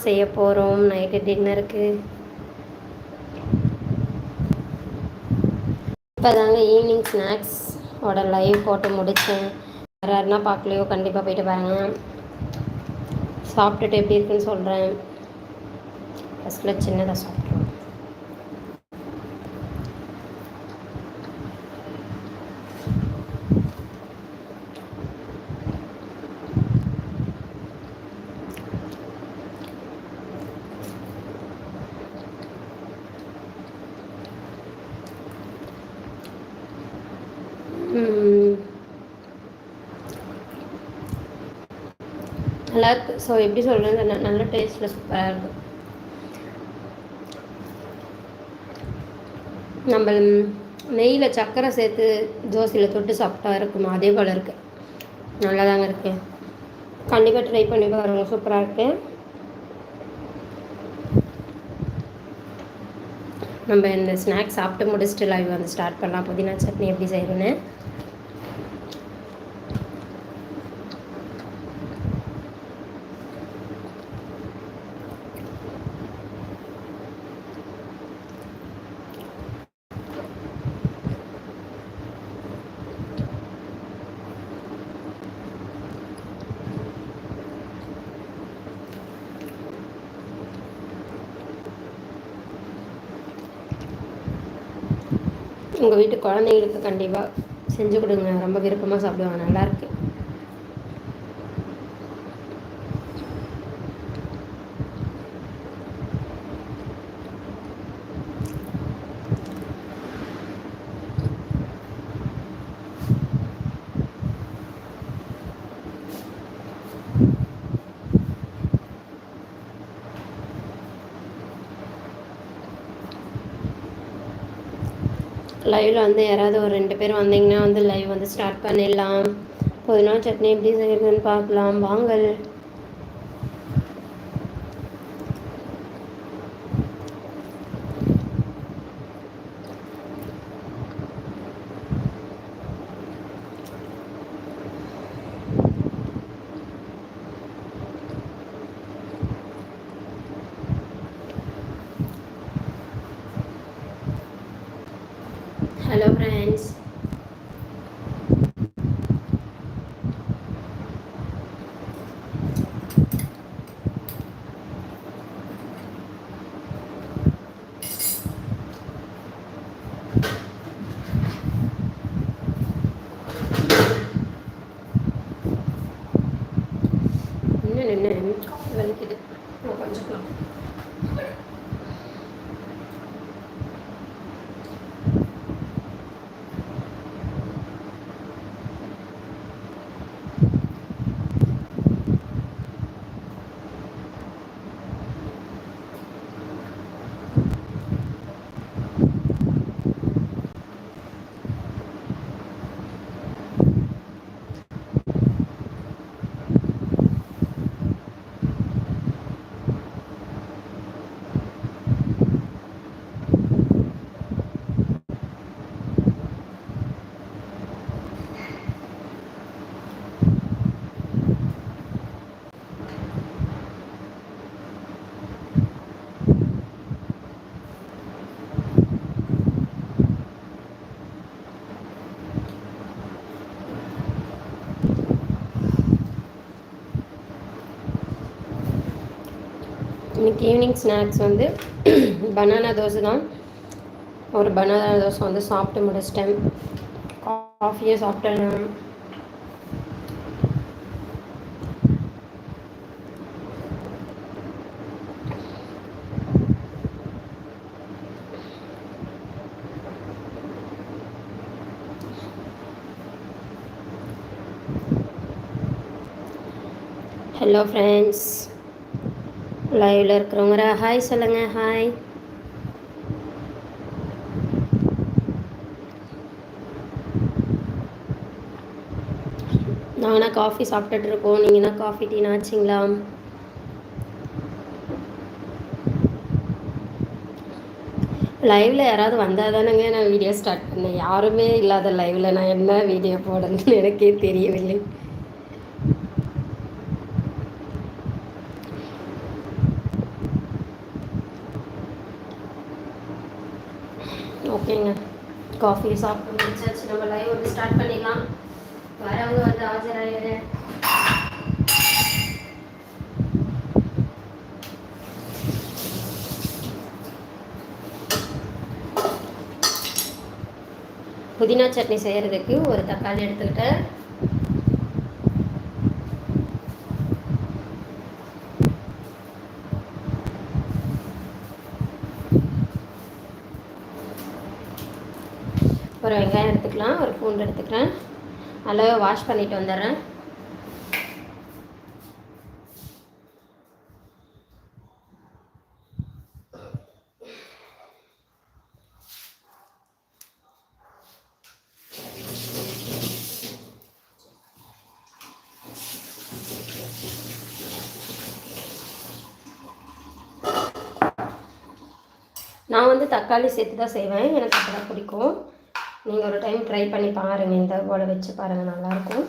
செய்ய போகிறோம் நைட்டு டின்னருக்கு இப்போ தாங்க ஈவினிங் ஸ்நாக்ஸ் ஓட லைவ் போட்டு முடித்தேன் வேறு யாருன்னா பார்க்கலையோ கண்டிப்பாக போயிட்டு பாருங்கள் சாப்பிட்டுட்டு எப்படி இருக்குன்னு சொல்கிறேன் ஃபஸ்ட்டில் சின்னதாக சாப்பிட்டேன் நல்லா இருக்கு ஸோ எப்படி சொல்கிறது நல்ல டேஸ்ட்டில் சூப்பராக இருக்கும் நம்ம நெய்யில் சர்க்கரை சேர்த்து தோசையில் தொட்டு சாப்பிட்டா இருக்குமா? அதே போல் இருக்குது நல்லா தாங்க இருக்கு. கண்டிப்பாக ட்ரை பண்ணி பாருங்க. சூப்பராக இருக்குது நம்ம இந்த ஸ்நாக்ஸ் சாப்பிட்டு முடிச்சுட்டு லைவ் வந்து ஸ்டார்ட் பண்ணலாம். புதினா சட்னி எப்படி செய்யணுன்னு உங்கள் வீட்டு குழந்தைங்களுக்கு கண்டிப்பாக செஞ்சு கொடுங்க. ரொம்ப விருப்பமாக சாப்பிடுவாங்க. நல்லாயிருக்கு. லைவில் வந்து யாராவது ஒரு ரெண்டு பேர் வந்தீங்கன்னா வந்து லைவ் வந்து ஸ்டார்ட் பண்ணிடலாம். புதினா சட்னி எப்படி செய்யறதுன்னு பார்க்கலாம். வாங்கல் ஹலோ ஃப்ரெண்ட்ஸ் என்ன நின்று வலிக்குது கொஞ்சம் இன்றைக்கி ஈவினிங் ஸ்நாக்ஸ் வந்து பனானா தோசை தான். ஒரு பனானா தோசை வந்து சாப்பிட்டு முடிச்சிட்டேன். காஃபியே சாப்பிட்டேன். ஹலோ ஃப்ரெண்ட்ஸ் லைவில் இருக்கிறவங்க ஹாய் சொல்லுங்கள் ஹாய் நாங்கள்னா காஃபி சாப்பிட்டுட்டு இருக்கோம். நீங்கள்னா காஃபி டீ ஆச்சுங்களா? லைவில் யாராவது வந்தால் தானேங்க நான் வீடியோ ஸ்டார்ட் பண்ணேன். யாருமே இல்லாத லைவில் நான் என்ன வீடியோ போடணும்னு எனக்கே தெரியவில்லை. காஃபி சாப்பிட்டு முடிச்சாச்சு. நம்ம லைவ் வந்து ஸ்டார்ட் பண்ணிடலாம். வரவங்க வந்து ஆஜராயிரு. புதினா சட்னி செய்கிறதுக்கு ஒரு தக்காளி எடுத்துக்கிட்டேன். ஒரு வெங்காயம் எடுத்துக்கலாம் ஒரு பூண்டு எடுத்துக்கிறேன். நல்லா வாஷ் பண்ணிட்டு வந்துடுறேன். நான் வந்து தக்காளி சேர்த்து தான் செய்வேன். எனக்கு அப்படி தான் பிடிக்கும். நீங்கள் ஒரு டைம் ட்ரை பண்ணி பாருங்கள் இந்த போல் வச்சு பாருங்கள் நல்லாயிருக்கும்.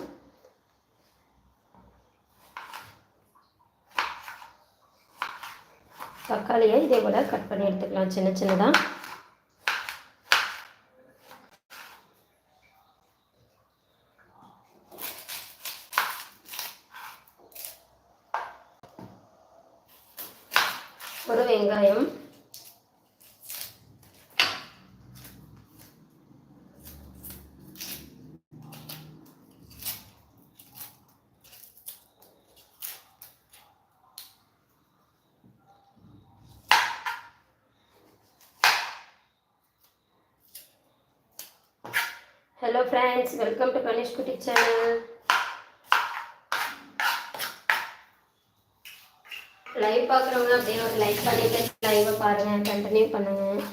தக்காளியை இதே போல் கட் பண்ணி எடுத்துக்கலாம். சின்ன சின்னதாக ஒரு வெங்காயம் hello friends welcome to Ganesh Kutty channel live பார்க்குறவங்க அப்படியே ஒரு லைக் பண்ணிட்டு லைவை பாருங்கள் கண்டினியூ பண்ணுங்கள்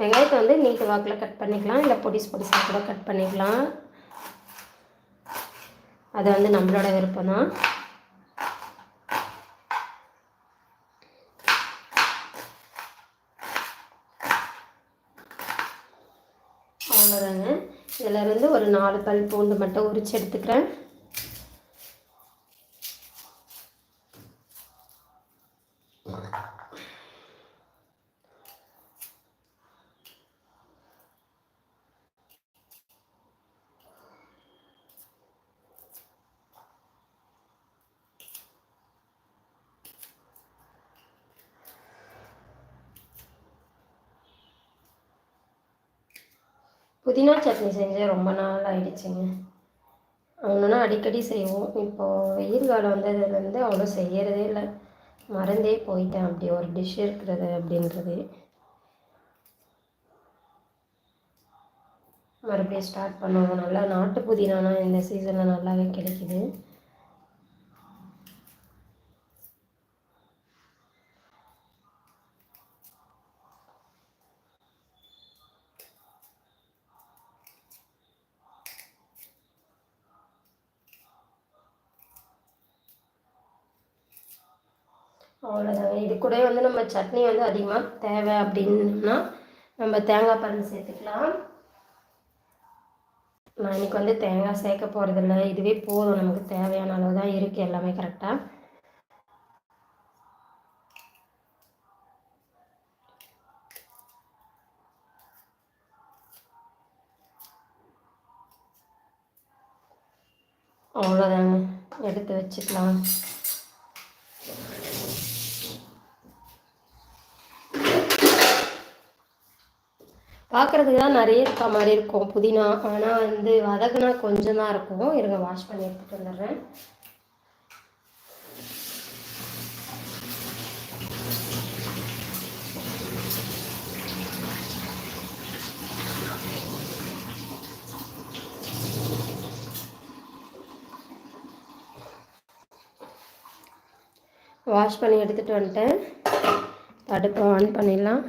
வெங்காயத்தை வந்து நீட்டு வாக்கில் கட் பண்ணிக்கலாம். இல்லை பொடிஸ் பொடிசாக கூட கட் பண்ணிக்கலாம். அது வந்து நம்மளோட விருப்பம் தான் அவ்வளோதாங்க இதில் இருந்து ஒரு நாலு பல் பூண்டு மட்டும் உரிச்சு எடுத்துக்கிறேன். புதினா சட்னி செஞ்சு ரொம்ப நாள் ஆயிடுச்சுங்க ஒன்றுனா அடிக்கடி செய்வோம். இப்போது வெயில் காலம் வந்ததுலேருந்து அவ்வளோ செய்யறதே இல்லை. மறந்தே போயிட்டேன். அப்படி ஒரு டிஷ் இருக்கிறது அப்படின்றது. மறுபடியும் ஸ்டார்ட் பண்ணுவோம். நல்லா நாட்டு புதினானா இந்த சீசனில் நல்லாவே கிடைக்குது. அவ்வளோதாங்க இது கூட வந்து நம்ம சட்னி வந்து அதிகமாக தேவை அப்படின்னா நம்ம தேங்காய் பால் சேர்த்துக்கலாம். நான் இன்றைக்கி வந்து தேங்காய் சேர்க்க போகிறதில்ல இதுவே போதும். நமக்கு தேவையான அளவு தான் இருக்குது எல்லாமே கரெக்டாக அவ்வளோதாங்க எடுத்து வச்சுக்கலாம். பார்க்குறதுக்கு தான் நிறைய இருக்க மாதிரி இருக்கும். புதினா ஆனால் வந்து வதக்குனா கொஞ்சம் தான் இருக்கும். இருங்க வாஷ் பண்ணி எடுத்துகிட்டு வந்துடுறேன். வாஷ் பண்ணி எடுத்துகிட்டு வந்துட்டேன். தடுப்பை ஆன் பண்ணிடலாம்.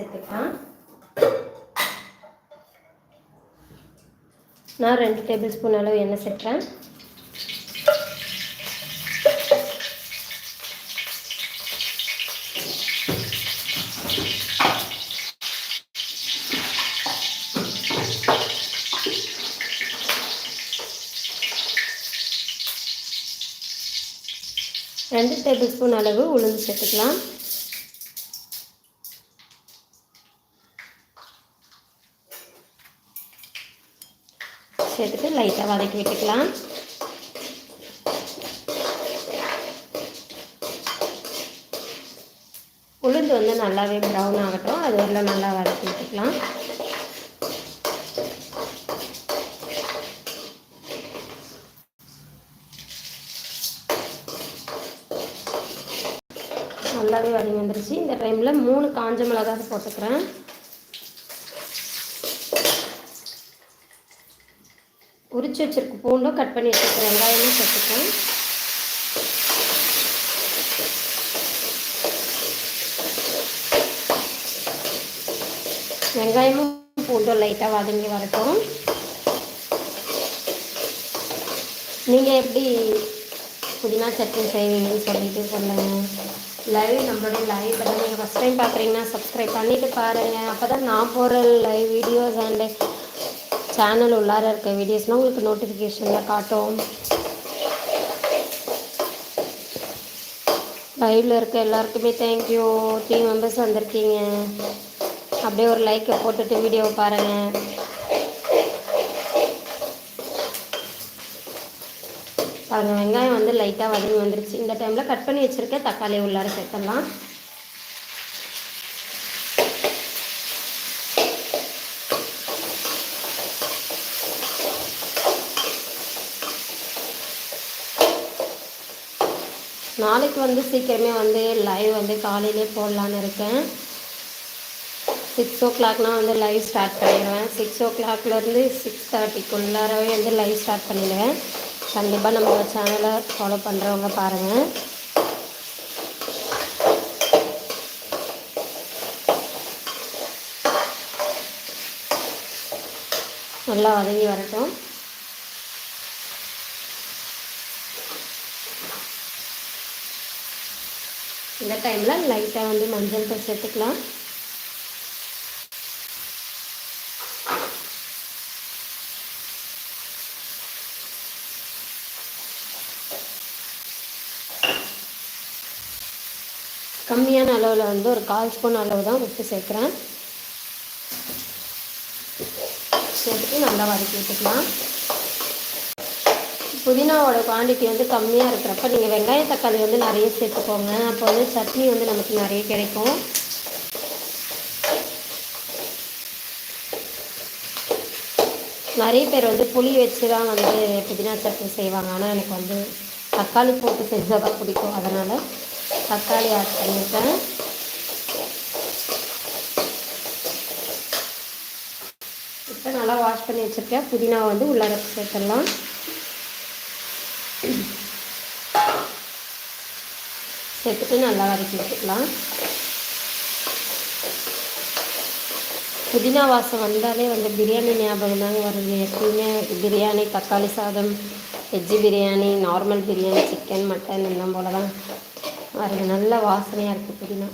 சேர்த்துக்கலாம். நான் ரெண்டு டேபிள் ஸ்பூன் அளவு எண்ணெய் சேர்க்குறேன் ரெண்டு டேபிள் ஸ்பூன் அளவு உளுந்து சேர்த்துக்கலாம். வதக்கி விட்டுக்கலாம் உளுந்து வந்து நல்லாவே ப்ரௌன் ஆகட்டும். அது வரலாம் நல்லா வதக்கி விட்டுக்கலாம் நல்லாவே வதங்கி வந்துருச்சு. இந்த டைமில் மூணு காஞ்ச மிளகாய் போட்டுக்கிறேன். உரிச்சு வச்சிருக்க பூண்டும் கட் பண்ணி வச்சுருக்க வெங்காயமும் சேர்த்துக்கிறேன் வெங்காயமும் பூண்டும் லைட்டாக வதங்கி வரட்டும். நீங்கள் எப்படி புதினா சட்னி செய்வீங்கன்னு சொல்லிட்டு சொல்லுங்கள் லைவ் நம்மளுடைய லைவ் இப்போ நீங்கள் ஃபஸ்ட் டைம் பார்க்குறீங்கன்னா சப்ஸ்கிரைப் பண்ணிவிட்டு பாருங்கள் அப்போ தான் நான் போடுற லைவ் வீடியோஸ் அண்டு சேனல் உள்ளார இருக்க வீடியோஸ்லாம் உங்களுக்கு நோட்டிஃபிகேஷனில் காட்டும். லைவில் இருக்க எல்லாருக்குமே தேங்க்யூ டீம் மெம்பர்ஸ் வந்திருக்கீங்க. அப்படியே ஒரு லைக்கை போட்டுட்டு வீடியோவை பாருங்கள் பாருங்கள் வெங்காயம் வந்து லைட்டாக வதங்கி வந்துருச்சு. இந்த டைமில் கட் பண்ணி வச்சுருக்க தக்காளி உள்ளார சேர்த்துடலாம். நாளைக்கு வந்து சீக்கிரமே வந்து லைவ் வந்து காலையிலே போடலான்னு இருக்கேன். சிக்ஸ் ஓ கிளாக்னால் வந்து லைவ் ஸ்டார்ட் பண்ணிடுவேன். சிக்ஸ் ஓ கிளாக்லேருந்து சிக்ஸ் தேர்ட்டிக்குள்ளாரவே வந்து லைவ் ஸ்டார்ட் பண்ணிடுவேன். கண்டிப்பாக நம்ம சேனலை ஃபாலோ பண்ணுறவங்க பாருங்கள் நல்லா வதங்கி வரட்டும். இந்த டைமில் லைட்டாக வந்து மஞ்சள் தூள் சேர்த்துக்கலாம். கம்மியான அளவில் வந்து ஒரு கால் ஸ்பூன் அளவு தான் உப்பு சேர்க்குறேன். சேர்த்துட்டு நல்லா வதக்கி விட்டுக்கலாம். புதினாவோட குவான்டிட்டி வந்து கம்மியாக இருக்கிறப்ப நீங்கள் வெங்காய தக்காளி வந்து நிறைய சேர்த்துக்கோங்க. அப்போ வந்து சட்னி வந்து நமக்கு நிறைய கிடைக்கும். நிறைய பேர் வந்து புளி வச்சு தான் வந்து புதினா சட்னி செய்வாங்க. ஆனால் எனக்கு வந்து தக்காளி போட்டு செஞ்சால் தான் பிடிக்கும். அதனால் தக்காளி ஆட் பண்ணியிருக்கேன் இப்போ நல்லா வாஷ் பண்ணி வச்சுருக்கேன் புதினா வந்து உள்ளார சேர்த்துடலாம். சேர்த்துட்டு நல்லா வதக்கி வச்சுக்கலாம் புதினா வாசம் வந்தாலே வந்து பிரியாணி ஞாபகம் தாங்க வருது. எப்பயுமே பிரியாணி தக்காளி சாதம் veg biryani normal biryani chicken mutton எல்லாம் போல தான் வருது. நல்ல வாசனையாக இருக்குது புதினா.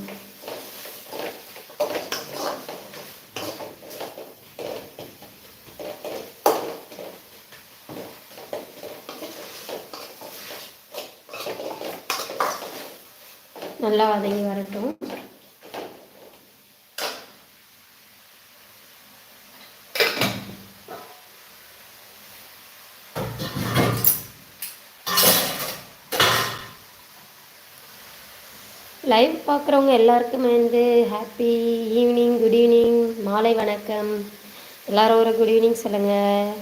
நல்லா வதங்கி வரட்டும். லைவ் பார்க்குறவங்க எல்லாருக்குமே வந்து ஹாப்பி ஈவினிங் குட் ஈவினிங் மாலை வணக்கம். எல்லோரும் ஒரு குட் ஈவினிங் சொல்லுங்கள்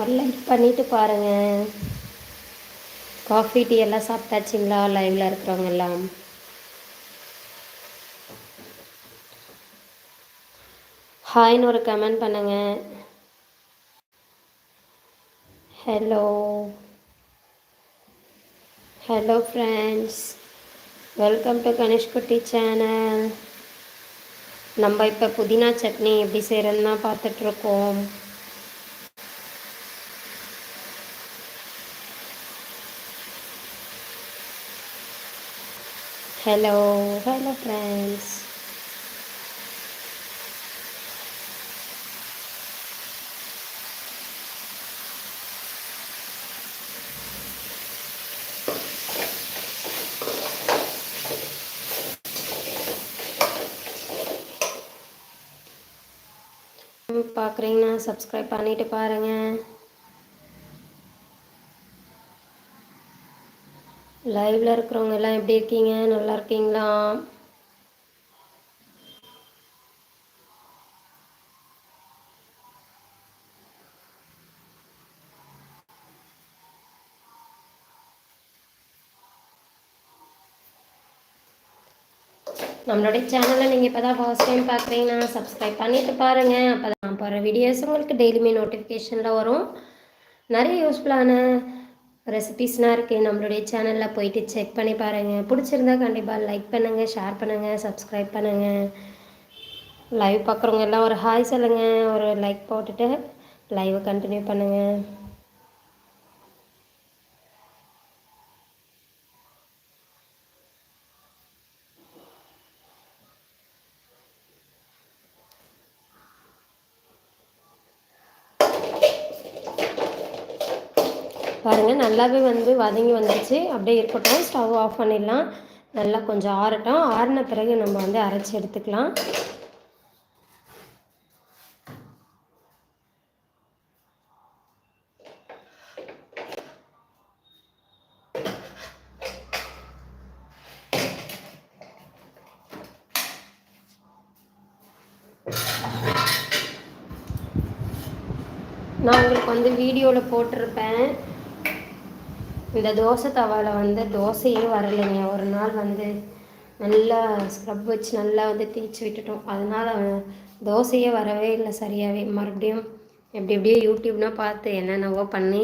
ஒரு லைக் பண்ணிவிட்டு பாருங்கள் காஃபி டீ எல்லாம் சாப்பிட்டாச்சிங்களா? லைவில் இருக்கிறவங்க எல்லாம். ஹாய்னு ஒரு கமெண்ட் பண்ணுங்க. Hello hello friends welcome to Ganeshkutty channel நம்ம இப்போ புதினா சட்னி எப்படி செய்கிறதுனா பார்த்துட்ருக்கோம். ஹலோ ஹலோ ஃப்ரெண்ட்ஸ் பார்க்குறீங்கன்னா சப்ஸ்கிரைப் பண்ணிட்டு பாருங்கள் லைவில் இருக்கிறவங்க எல்லாம் எப்படி இருக்கீங்க? நல்லா இருக்கீங்களா? நம்மளுடைய சேனலை நீங்கள் இப்போ தான் ஃபர்ஸ்ட் டைம் பார்க்குறீங்கன்னா சப்ஸ்கிரைப் பண்ணிவிட்டு பாருங்கள் அப்போ தான் நான் போகிற வீடியோஸ் உங்களுக்கு டெய்லியுமே நோட்டிஃபிகேஷனில் வரும். நிறைய யூஸ்ஃபுல்லான ரெசிபீஸ்லாம் இருக்குது நம்மளுடைய சேனலில் போயிட்டு செக் பண்ணி பாருங்கள் பிடிச்சிருந்தா கண்டிப்பாக லைக் பண்ணுங்கள் ஷேர் பண்ணுங்கள் சப்ஸ்கிரைப் பண்ணுங்கள் லைவ் பார்க்குறவங்க எல்லாம் ஒரு ஹாய் சொல்லுங்கள் ஒரு லைக் போட்டுட்டு லைவை கண்டினியூ பண்ணுங்கள் பாருங்கள் நல்லாவே வந்து வதங்கி வந்துடுச்சு அப்படியே இருக்கட்டும் ஸ்டவ் ஆஃப் பண்ணிடலாம். நல்லா கொஞ்சம் ஆறட்டும். ஆறின பிறகு நம்ம வந்து அரைச்சி எடுத்துக்கலாம். நான் உங்களுக்கு வந்து வீடியோவில் போட்டிருப்பேன். இந்த தோசை தவாவில் வந்து தோசையே வரலைங்க. ஒரு நாள் வந்து நல்லா ஸ்க்ரப் வச்சு நல்லா வந்து தேய்ச்சி விட்டுட்டோம். அதனால் தோசையே வரவே இல்லை சரியாகவே மறுபடியும் எப்படி எப்படியோ யூடியூப்னால் பார்த்து என்னென்னவோ பண்ணி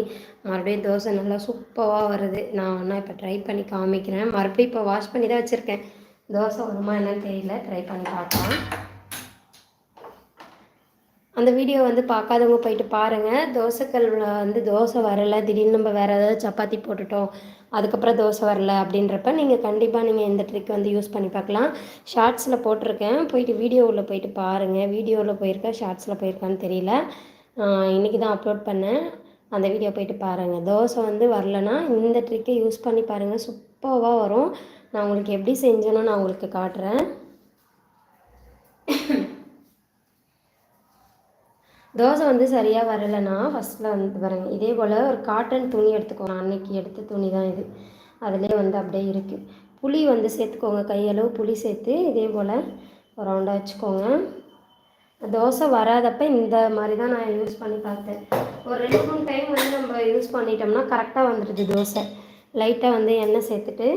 மறுபடியும் தோசை நல்லா சூப்பராக வருது. நான் ஒன்றா இப்போ ட்ரை பண்ணி காமிக்கிறேன். மறுபடியும் இப்போ வாஷ் பண்ணி தான் வச்சுருக்கேன். தோசை வருமா என்னன்னு தெரியல. ட்ரை பண்ணி பார்க்கலாம். அந்த வீடியோ வந்து பார்க்காதவங்க போயிட்டு பாருங்கள் தோசைக்கல்ல வந்து தோசை வரலை. திடீர்னு நம்ம வேறு ஏதாவது சப்பாத்தி போட்டுட்டோம். அதுக்கப்புறம் தோசை வரல அப்படின்றப்ப நீங்கள் கண்டிப்பாக நீங்கள் இந்த ட்ரிக் வந்து யூஸ் பண்ணி பார்க்கலாம். ஷார்ட்ஸில் போட்டிருக்கேன். போயிட்டு வீடியோவில் போயிட்டு பாருங்கள் வீடியோவில் போயிருக்கேன் ஷார்ட்ஸில் போயிருக்கான்னு தெரியல. இன்றைக்கி தான் அப்லோட் பண்ணேன். அந்த வீடியோ போயிட்டு பாருங்கள் தோசை வந்து வரலனா இந்த ட்ரிக்கை யூஸ் பண்ணி பாருங்கள் சூப்பராக வரும். நான் உங்களுக்கு எப்படி செஞ்சேனோ நான் உங்களுக்கு காட்டுறேன். தோசை வந்து சரியாக வரலைன்னா ஃபஸ்ட்டில் வந்து பாருங்கள் இதே போல் ஒரு காட்டன் துணி எடுத்துக்கோங்க. அன்னைக்கு எடுத்த துணி தான் இது. அதிலே வந்து அப்படியே இருக்குது புளி வந்து சேர்த்துக்கோங்க. கையளவு புளி சேர்த்து இதே போல் ரவுண்டாக வச்சுக்கோங்க. தோசை வராதப்ப இந்த மாதிரி தான் நான் யூஸ் பண்ணி பார்த்தேன். ஒரு ரெண்டு மூணு டைம் வந்து நம்ம யூஸ் பண்ணிட்டோம்னா கரெக்டாக வந்துடுது தோசை. லைட்டாக வந்து எண்ணெய் சேர்த்துட்டு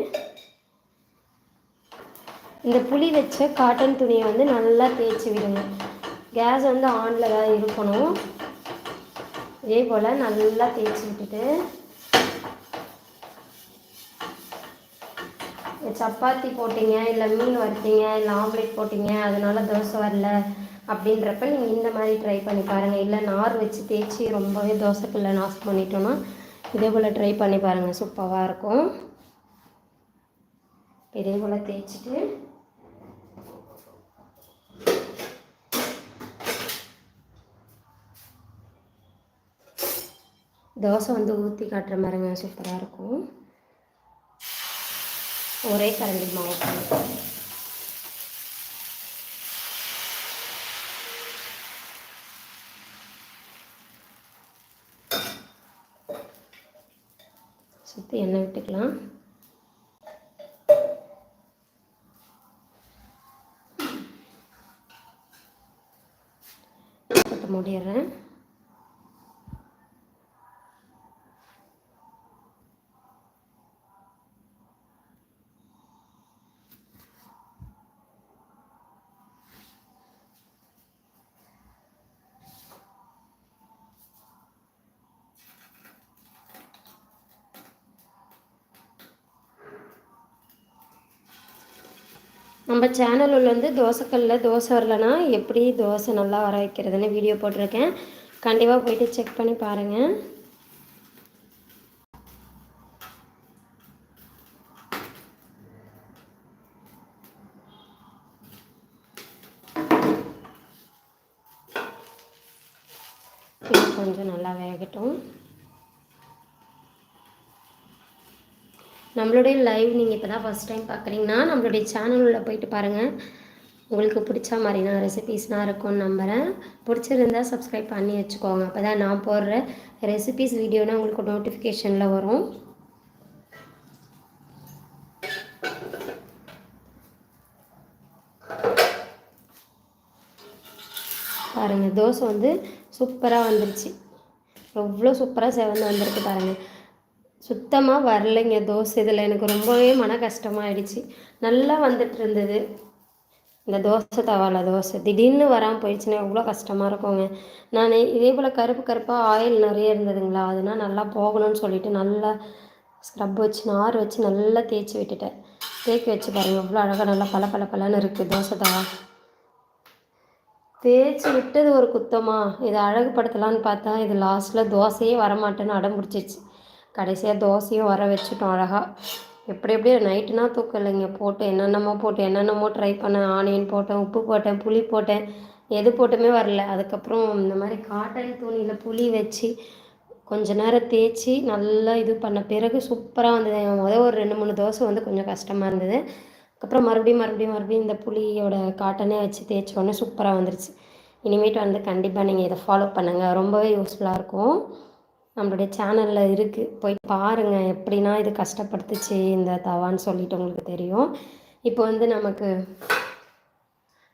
இந்த புளி வச்ச காட்டன் துணியை வந்து நல்லா தேய்ச்சி விடுங்க. கேஸ் வந்து ஆனில் தான் இருக்கணும். இதே போல் நல்லா தேய்ச்சி விட்டுட்டு சப்பாத்தி போட்டிங்க இல்லை மீன் வறுத்தீங்க இல்லை ஆம்லேட் போட்டிங்க அதனால் தோசை வரல அப்படின்றப்ப நீங்கள் இந்த மாதிரி ட்ரை பண்ணி பாருங்கள் இல்லை நார் வச்சு தேய்ச்சி ரொம்பவே தோசைக்குள்ளே நாஸ் பண்ணிட்டோன்னா இதே போல் ட்ரை பண்ணி பாருங்கள் சூப்பராக இருக்கும். இதே போல் தேய்ச்சிட்டு தோசை வந்து ஊற்றி காட்டுற மாதிரிங்க சூப்பராக இருக்கும். ஒரே கரண்டி மாவு சுற்றி எண்ணெய் விட்டுக்கலாம். மூடிடுறேன் நம்ம சேனலில் வந்து தோசைக்கல்லில் தோசை வரலனா எப்படி தோசை நல்லா வர வைக்கிறதுன்னு வீடியோ போட்டிருக்கேன். கண்டிப்பாக போயிட்டு செக் பண்ணி பாருங்கள் கொஞ்சம் நல்லா வேகட்டும். நம்மளுடைய லைவ் நீங்கள் இப்போ தான் ஃபஸ்ட் டைம் பார்க்குறீங்கன்னா நம்மளுடைய சேனலில் போயிட்டு பாருங்கள் உங்களுக்கு பிடிச்ச மாதிரி நான் ரெசிபீஸ்லாம் இருக்கும்னு நம்புகிறேன் பிடிச்சிருந்தா சப்ஸ்கிரைப் பண்ணி வச்சுக்கோங்க. அப்போ தான் நான் போடுற ரெசிபீஸ் வீடியோனா உங்களுக்கு நோட்டிஃபிகேஷனில் வரும். பாருங்கள் தோசை வந்து சூப்பராக வந்துருச்சு. எவ்வளோ சூப்பராக செவந்து வந்திருக்கு பாருங்கள் சுத்தமாக வரலைங்க தோசை. இதில் எனக்கு ரொம்பவே மன கஷ்டமாயிடுச்சு. நல்லா வந்துட்டு இருந்தது. இந்த தோசை தவால தோசை. திடீர்னு வராமல் போயிடுச்சுன்னா எவ்வளோ கஷ்டமாக இருக்குங்க. நான் இதே போல் கருப்பு கருப்பாக ஆயில் நிறைய இருந்ததுங்களா அதனால் நல்லா போகணும்னு சொல்லிட்டு நல்லா ஸ்க்ரப் வச்சு நார் வச்சு நல்லா தேய்ச்சி விட்டுட்டேன். தேய்க்க வச்சு பாருங்கள் எவ்வளோ அழகாக நல்லா பல பல பலன்னு இருக்குது தோசை தவா. தேய்ச்சி விட்டது ஒரு குத்தமாக இதை அழகுபடுத்தலான்னு பார்த்தா இது லாஸ்ட்டில் தோசையே வரமாட்டேன்னு அடம் பிடிச்சிருச்சு. கடைசியாக தோசையும் வர வச்சுட்டோம் அழகாக எப்படி எப்படி நைட்டுனா தூக்கம் இல்லைங்க. போட்டு என்னென்னமோ போட்டு என்னென்னமோ ட்ரை பண்ணேன். ஆனியன் போட்டேன் உப்பு போட்டேன் புளி போட்டேன். எது போட்டுமே வரல. அதுக்கப்புறம் இந்த மாதிரி காட்டன் துணியில் புளி வச்சு கொஞ்ச நேரம் தேய்ச்சி நல்லா இது பண்ண பிறகு சூப்பராக வந்தது. முதல் ஒரு ரெண்டு மூணு தோசை வந்து கொஞ்சம் கஷ்டமாக இருந்தது. அதுக்கப்புறம் மறுபடியும் மறுபடியும் மறுபடியும் இந்த புளியோட காட்டனே வச்சு தேய்ச்சோடனே சூப்பராக வந்துருச்சு. இனிமேட்டு வந்து கண்டிப்பாக நீங்கள் இதை ஃபாலோ பண்ணுங்கள் ரொம்பவே யூஸ்ஃபுல்லாக இருக்கும். நம்மளுடைய சேனலில் இருக்குது போய் பாருங்கள் எப்படின்னா இது கஷ்டப்படுத்துச்சு இந்த தவான்னு சொல்லிட்டு உங்களுக்கு தெரியும். இப்போ வந்து நமக்கு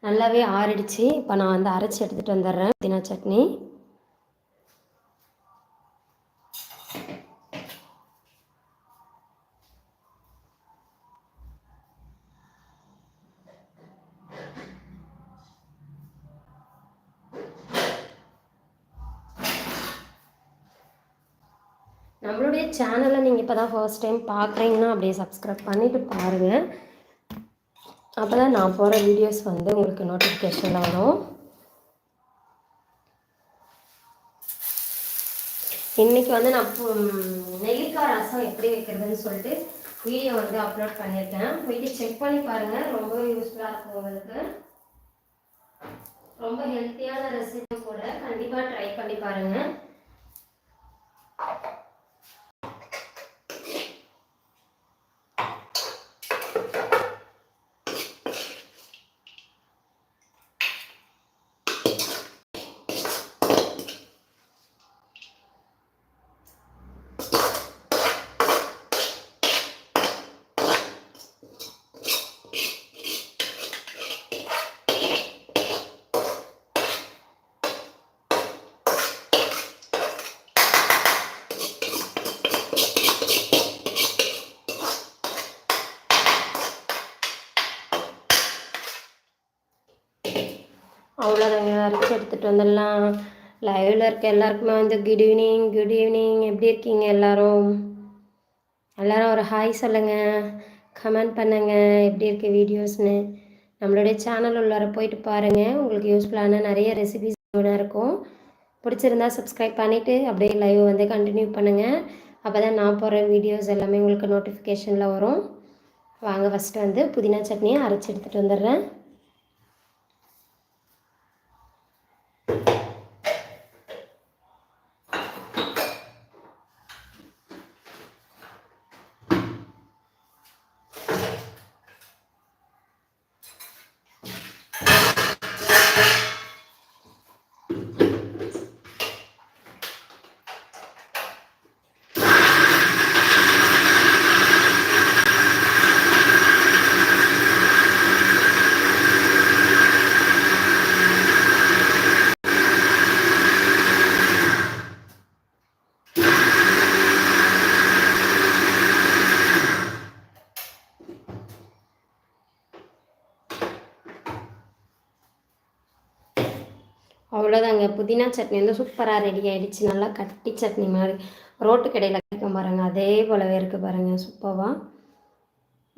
நல்லாவே ஆறிடுச்சு. இப்போ நான் வந்து அரைச்சி எடுத்துகிட்டு வந்துடுறேன். புதினா சட்னி. நம்மளுடைய சேனலை நீங்கள் இப்போ தான் ஃபர்ஸ்ட் டைம் பார்க்குறீங்கன்னா அப்படியே சப்ஸ்கிரைப் பண்ணிவிட்டு பாருங்கள் அப்போ தான் நான் போகிற வீடியோஸ் வந்து உங்களுக்கு நோட்டிஃபிகேஷனில் வரும். இன்றைக்கி வந்து நான் நெல்லிக்காய் ரசம் எப்படி வைக்கிறதுன்னு சொல்லிட்டு வீடியோ வந்து அப்லோட் பண்ணியிருக்கேன். வீடியோ செக் பண்ணி பாருங்கள் ரொம்ப யூஸ்ஃபுல்லாக இருக்கும் உங்களுக்கு. ரொம்ப ஹெல்த்தியான ரெசிபி கூட கண்டிப்பாக ட்ரை பண்ணி பாருங்கள் அவ்வளோதாங்க அரைச்சி எடுத்துகிட்டு வந்துடலாம். லைவில் இருக்க எல்லாருக்குமே வந்து குட் ஈவினிங் குட் ஈவினிங் எப்படி இருக்கீங்க எல்லோரும்? எல்லோரும் ஒரு ஹாய் சொல்லுங்கள் கமெண்ட் பண்ணுங்கள் எப்படி இருக்குது வீடியோஸ்னு நம்மளுடைய சேனல் உள்ளார போயிட்டு பாருங்கள் உங்களுக்கு யூஸ்ஃபுல்லான நிறைய ரெசிபிஸ் இருக்கும். பிடிச்சிருந்தா சப்ஸ்கிரைப் பண்ணிவிட்டு அப்படியே லைவ் வந்து கண்டினியூ பண்ணுங்கள் அப்போ தான் நான் போகிற வீடியோஸ் எல்லாமே உங்களுக்கு நோட்டிஃபிகேஷனில் வரும். வாங்க ஃபஸ்ட்டு வந்து புதினா சட்னியை அரைச்சி எடுத்துகிட்டு வந்துடுறேன். Thank you. புதினா சட்னி வந்து சூப்பராக ரெடி ஆகிடுச்சு நல்லா கட்டி சட்னி மாதிரி. ரோட்டு கடையில் கிடைக்கும் பாருங்கள் அதே போலவே இருக்குது பாருங்கள் சூப்பராக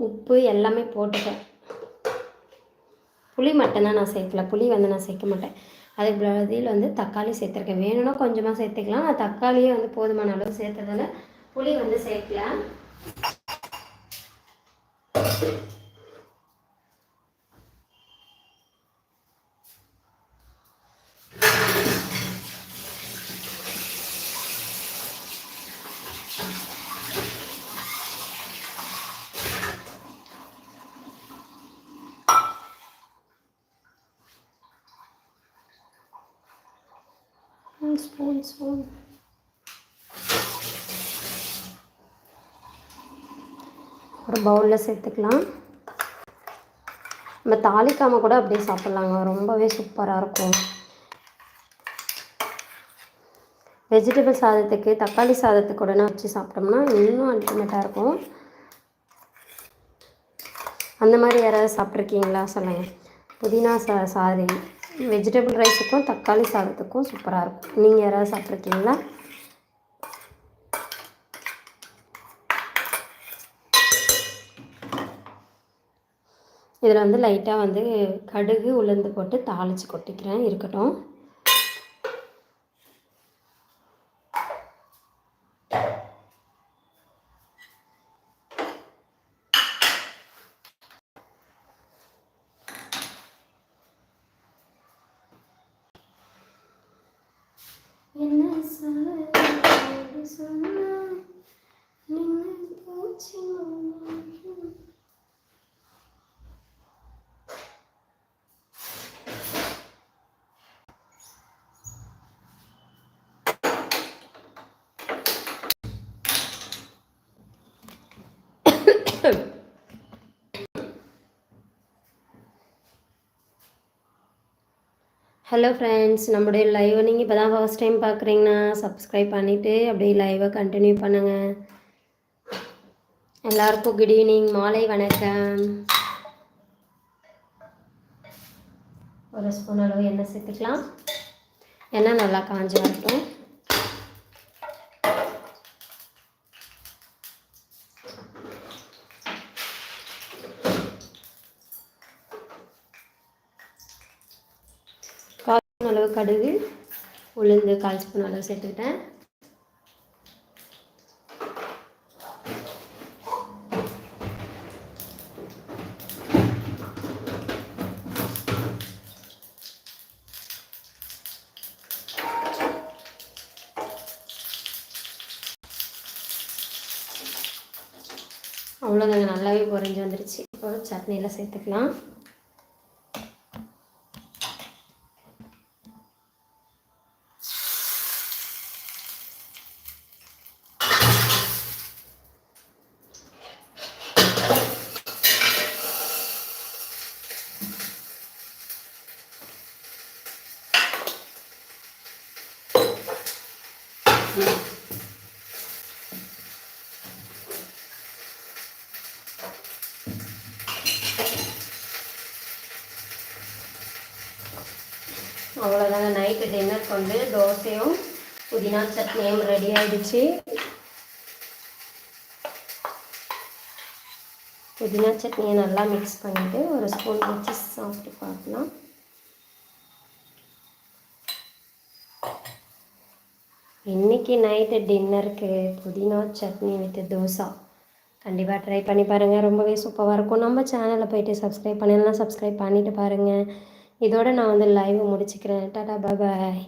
உப்பு எல்லாமே போட்டுட்டேன். புளி மட்டும்தான் நான் சேர்க்கல. புளி வந்து நான் சேர்க்க மாட்டேன். அதுக்கு பதில் வந்து தக்காளி சேர்த்துருக்கேன். வேணும்னா கொஞ்சமாக சேர்த்துக்கலாம். நான் தக்காளியே வந்து போதுமான அளவு சேர்த்ததால புளி வந்து சேர்க்கல. ஸ்பூன் ஸ்பூன் ஒரு பவுலில் சேர்த்துக்கலாம். நம்ம தாளிக்காமல் கூட அப்படியே சாப்பிட்லாங்க. ரொம்பவே சூப்பராக இருக்கும். வெஜிடபிள் சாதத்துக்கு தக்காளி சாதத்துக்கு உடனே வச்சு சாப்பிட்டோம்னா இன்னும் அல்டிமேட்டாக இருக்கும். அந்த மாதிரி யாராவது சாப்பிட்ருக்கீங்களா சொல்லுங்கள் புதினா சா சாரி வெஜிடபிள் ரைஸுக்கும் தக்காளி சாதத்துக்கும் சூப்பராக இருக்கும். நீங்கள் யாராவது சாப்பிட்ருக்கீங்களா இதில் வந்து லைட்டாக வந்து கடுகு உளுந்து போட்டு தாளித்து கொட்டிக்கிறேன். இருக்கட்டும். என்ன ஹலோ ஃப்ரெண்ட்ஸ் நம்முடைய லைவை நீங்கள் இப்போ தான் ஃபர்ஸ்ட் டைம் பார்க்குறீங்கன்னா சப்ஸ்கிரைப் பண்ணிவிட்டு அப்படியே லைவை கண்டினியூ பண்ணுங்கள் எல்லாருக்கும் குட் ஈவினிங் மாலை வணக்கம். ஒரு ஸ்பூன் அளவு எண்ணெய் சேர்த்துக்கலாம். எண்ணெய் நல்லா காஞ்சி வரட்டும் அளவு கடுகு உளுந்து கால் ஸ்பூன் அளவு சேர்த்துக்கிட்டேன். அவ்வளோதாங்க நல்லாவே பொறிஞ்சு வந்துருச்சு. இப்போ சட்னியில் சேர்த்துக்கலாம். அவ்வளோதாங்க நைட்டு டின்னர் கொண்டு தோசையும் புதினா சட்னியும் ரெடி ஆகிடுச்சு புதினா சட்னியை நல்லா மிக்ஸ் பண்ணிவிட்டு ஒரு ஸ்பூன் வச்சு சாப்பிட்டு பார்க்கலாம். இன்றைக்கி நைட்டு டின்னருக்கு புதினா சட்னி வித் தோசை. கண்டிப்பாக ட்ரை பண்ணி பாருங்கள் ரொம்பவே சூப்பராக இருக்கும். நம்ம சேனலில் போயிட்டு சப்ஸ்கிரைப் பண்ணலாம் சப்ஸ்கிரைப் பண்ணிவிட்டு பாருங்கள் இதோட நான் வந்து லைவ் முடிச்சுக்கிறேன். டாடா பாய்